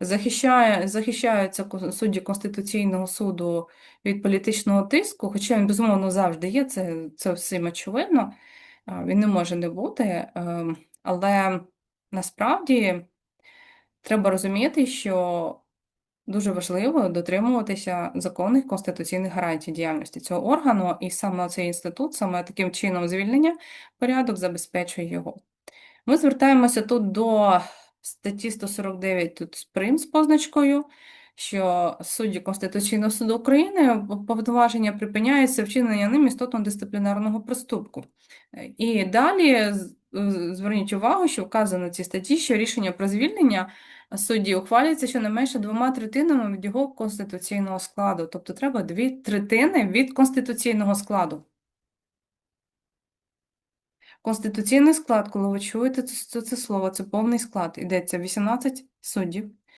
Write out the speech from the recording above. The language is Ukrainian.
захищає, захищаються судді Конституційного суду від політичного тиску, хоча він, безумовно, завжди є, це, це всім очевидно, він не може не бути. ем, Але насправді треба розуміти, що дуже важливо дотримуватися законних конституційних гарантій діяльності цього органу, і саме цей інститут, саме таким чином звільнення порядок забезпечує його. Ми звертаємося тут до статті 149 тут з прим з позначкою, що судді Конституційного суду України повноваження припиняється вчинення ним істотно дисциплінарного проступку. І далі зверніть увагу, що вказано в цій статті, що рішення про звільнення судді ухвалюється щонайменше двома третинами від його конституційного складу. Тобто треба дві третини від конституційного складу. Конституційний склад, коли ви чуєте це, це, слово, це повний склад. Йдеться 18 суддів,